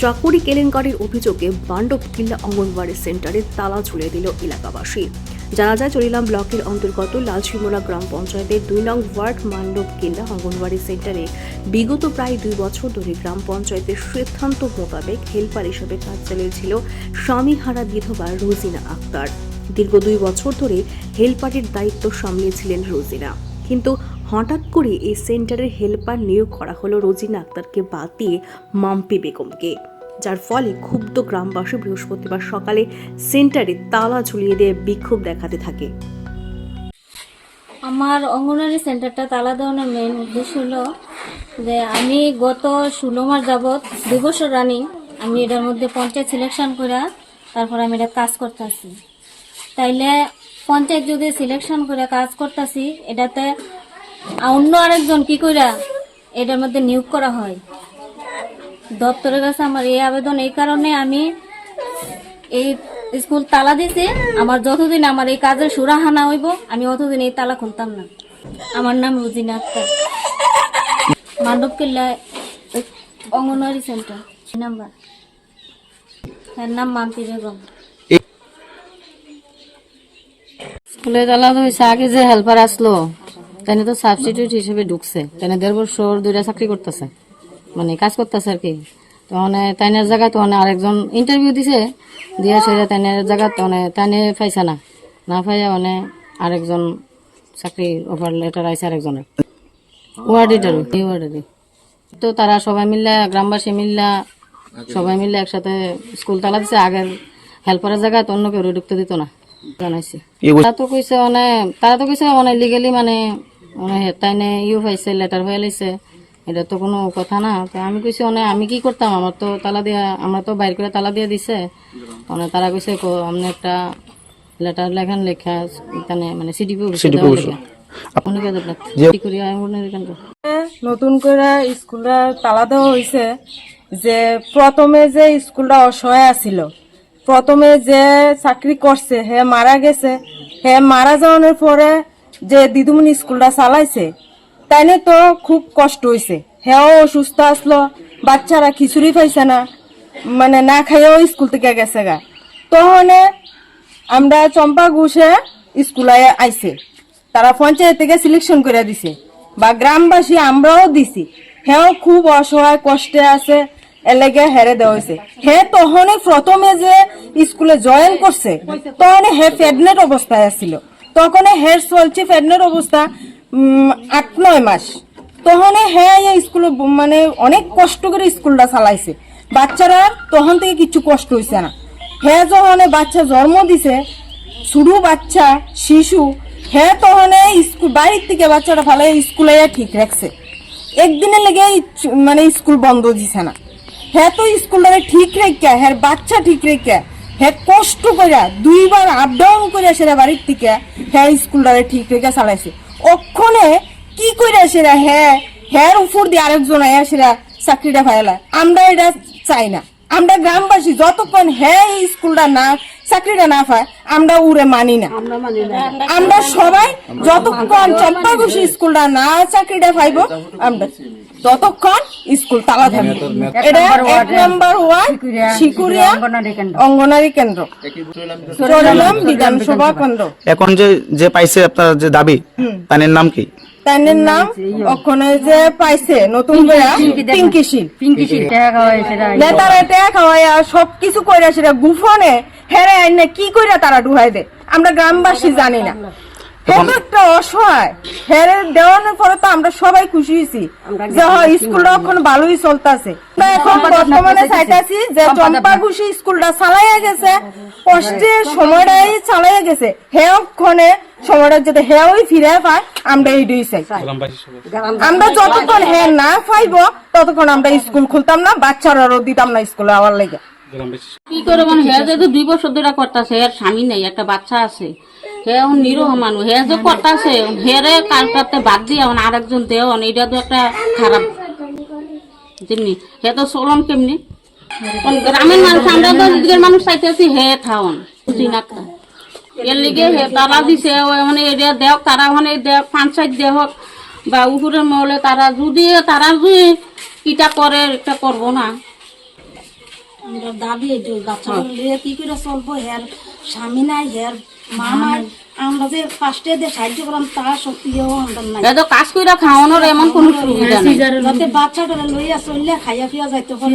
চাকুরি কেলেঙ্কারির অভিযোগে বান্ডব কিল্লা অঙ্গনওয়াড়ি সেন্টারে তালা ঝুলিয়ে দিল এলাকাবাসী। জানা যায় চলিলাম ব্লকের অন্তর্গত লালসিমোলা গ্রাম পঞ্চায়েতের দুই নং ওয়ার্ড মান্ডব কিল্লা অঙ্গনওয়াড়ি সেন্টারে বিগত প্রায় দুই বছর ধরে গ্রাম পঞ্চায়েতের সিদ্ধান্ত মোতাবেক হেল্পার হিসেবে কাজ চালিয়েছিল স্বামীহারা বিধবা রোজিনা আক্তার। দীর্ঘ দুই বছর ধরে হেল্পারের দায়িত্ব সামলিয়েছিলেন রোজিনা। কিন্তু হঠাৎ করে এই সেন্টারের হেল্পার নিয়োগ করা হলো রোজিনা আক্তারকে বাদ দিয়ে মাম্পি বেগমকে, যার ফলে ক্ষুব্ধ গ্রামবাসী বৃহস্পতিবার সকালে সেন্টারে তালা ঝুলিয়ে দিয়ে বিক্ষোভ দেখাতে থাকে। আমার অঙ্গনওয়াড়ি সেন্টারটা তালা দেওয়ানোর মেইন উদ্দেশ্য হলো যে আমি গত ষোলো মাস যাবৎ দুই বছর রানিং আমি এটার মধ্যে পঞ্চায়েত সিলেকশন করে তারপর আমি এটা কাজ করতেছি। তাইলে পঞ্চায়েত যদি সিলেকশন করে কাজ করতেছি, এটাতে অন্য আরেকজন কি কইরা এটার মধ্যে নিয়োগ করা হয়? দপ্তরের কাছে আমার এই আবেদন এই কারণে আমি এই স্কুল তালা দিছে। আমার যতদিন আমার এই কাজের সুরাহা না হইব, আমি অতদিন এই তালা খুলতাম না। আমার নাম Rujina Akter. Mandab Killa center number. এর নাম মাম্পি বেগম। স্কুলে তালা হয়েছে আগে যে হেল্পার আসলো তাই তো সাবস্টিটিউট হিসেবে ঢুকছে। তাই দেড় বছর দুইটা চাকরি করতেছে। মানে কাজ করতেছে আর কি। তো মানে তাইনের জায়গা তো মানে আরেকজন ইন্টারভিউ দিছে। দিয়ে সেটা তাইনের জায়গা তো মানে তাইনে পাইছে না। না পাইয়া মানে আরেকজন চাকরি অফার লেটার আইছে আরেকজনের। ওয়ার্ডিটারও এই ওয়ার্ডেরই তো তারা সবাই মিললে গ্রামবাসী মিললা সবাই মিলে একসাথে স্কুল তালা দিছে। আগের হেল্পারের জায়গায় তো অন্য কেউ ঢুকতে দিত না। জানাইছি। তারা তো কইছে মানে তারা তো কইছে মানে লিগেলি মানে মানে তাইনে ইউ পাইছে লেটার হয়ে লাইছে। এটা তো কোনো কথা না। তো আমি কইছি মানে আমি কি করতাম? আমার তো তালা দিয়া আমরা তো বাইর করে তালা দিয়ে দিছে। মানে তারা কইছে আপনি একটা লেটার লেখেন লেখা এখানে মানে কেন নতুন করে স্কুলটা তালা দেওয়া হয়েছে যে প্রথমে যে স্কুলটা অসহায় আছিল প্রথমে যে চাকরি করছে হে মারা গেছে হে মারা যাওয়ানোর পরে যে দিদুমনি স্কুলটা চালাইছে, তাইনে তো খুব কষ্ট হয়েছে হেও অসুস্থ আসলো, বাচ্চারা খিচুড়ি পাইছে না মানে না খাইয়েও স্কুল থেকে গেছে গা। তখন আমরা চম্পা ঘুষে স্কুলে আইছে। তারা পঞ্চায়েত থেকে সিলেকশন করে দিছে। বা গ্রামবাসী আমরাও দিছি। হেও খুব অসহায়, কষ্টে আছে, এলেগে হেরে দেওয়া হয়েছে হে তখনে প্রথমে যে স্কুলে জয়েন করছে, তখন হে প্রেগনেন্ট অবস্থায় আছিল। তখন হের চলছে প্রেগনেন্ট অবস্থা আট, নয় মাস। তখন হ্যাঁ স্কুলে মানে অনেক কষ্ট করে স্কুলটা চালাইছে। বাচ্চারা তখন থেকে কিছু কষ্ট হয়েছে না। হ্যাঁ যখন বাচ্চা জন্ম দিছে শুরু বাচ্চা, শিশু হ্যাঁ তখন স্কুল, বাড়ির থেকে বাচ্চাটা ভালো স্কুলে ঠিক রাখছে। একদিনের লেগে মানে স্কুল বন্ধ দিছে না। হ্যাঁ তো স্কুলটারে ঠিক রেখে হ্যাঁ বাচ্চা ঠিক রেখে হ্যাঁ কষ্ট করে দুইবার আপ ডাউন করে সেরা বাড়ির থেকে হ্যাঁ স্কুলটারে ঠিক রেখে চালাইছে ওক্ষণে কি করে সেরা হ্যাঁ হ্যাঁ উপর দিয়ে আরেকজন আয়া সেরা চাকরিটা ফাইলা আমরা এটা চাই না। আমরা গ্রামবাসী যতক্ষণ হ্যাঁ এই স্কুলটা না চাকরিটা না পায় আমরা উড়ে মানি না। আমরা সবাই যতক্ষণ চম্পাঘুষি স্কুলটা না চাকরিটা পাইব আমরা ততক্ষণ স্কুল তালা থাকবে এটা এক নম্বর ওয়ার্ড শিকুরিয়া অঙ্গনারী কেন্দ্র। চরলাম বিধানসভা কেন্দ্র। এখন যে যে পাইছে আপনার যে দাবি তানের নাম কি? তাদের নাম ওখানে যে পাইছে নতুন করে পিঙ্কি শীল নেতারা ট্যাগ খাওয়াই সব কিছু কইরা সেটা গুফনে হেরে আইনে কি কইরা তারা ডুহাই দে আমরা গ্রামবাসী জানি না। একটা অসহায়। হেরে দেওয়ানোর পরে তো আমরা সবাই খুশি হয়েছি। যে হয় স্কুলটা এখন ভালোই চলতেছে। এখন বর্তমানে চাইতাছি যে চম্পা খুশি স্কুলটা চালাইয়া গেছে। কষ্টের সময়টাই চালাইয়া গেছে। সময়টা যাতে হেওই ফিরে পায় আমরা এইটাই চাই। আমরা যতক্ষণ হে না পাইব ততক্ষণ আমরা স্কুল খুলতাম না বাচ্চারাও দিতাম না স্কুলে আওয়ার লেগে। কি করে মানে হে যেহেতু দুই বছর ধরে করতেছে এর স্বামী নেই একটা বাচ্চা আছে। হে নিরহ মানুষ হে যে করতেছে হেরে কালকাতে বাদ দিয়ে এখন আরেকজন দেও এটা তো একটা খারাপ যেমনি হে তো চলন কেমনি? গ্রামের মানুষ আমরা তো দিকের মানুষ চাইতেছি হে থাউন বুঝি এর লিগে হে তারা দিছে মানে এটা দেওক তারা মানে দেওক পঞ্চায়েত দেওক বা উপরের মহলে তারা যদি তারা যদি কিটা করে এটা করব না। দাবি লিয়ে কি করে চলবো হের স্বামী নাই হের মা আমরা যে ফার্স্টে দিয়ে সাহায্য করলাম তা সত্যিও আমরা নাই। এত কাজ কইরা খাওয়ানোর এমন কোনো সুবিধা নেই। যাতে বাচ্চাটা লইয়া চললে খাইয়া ফিয়া যাইতে পারে।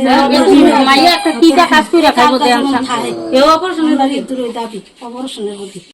মাইয়া একটা কি কাজ কইরা খাইবো দেন খায়। এও অপারেশনের দাবি অপারেশনের প্রতি।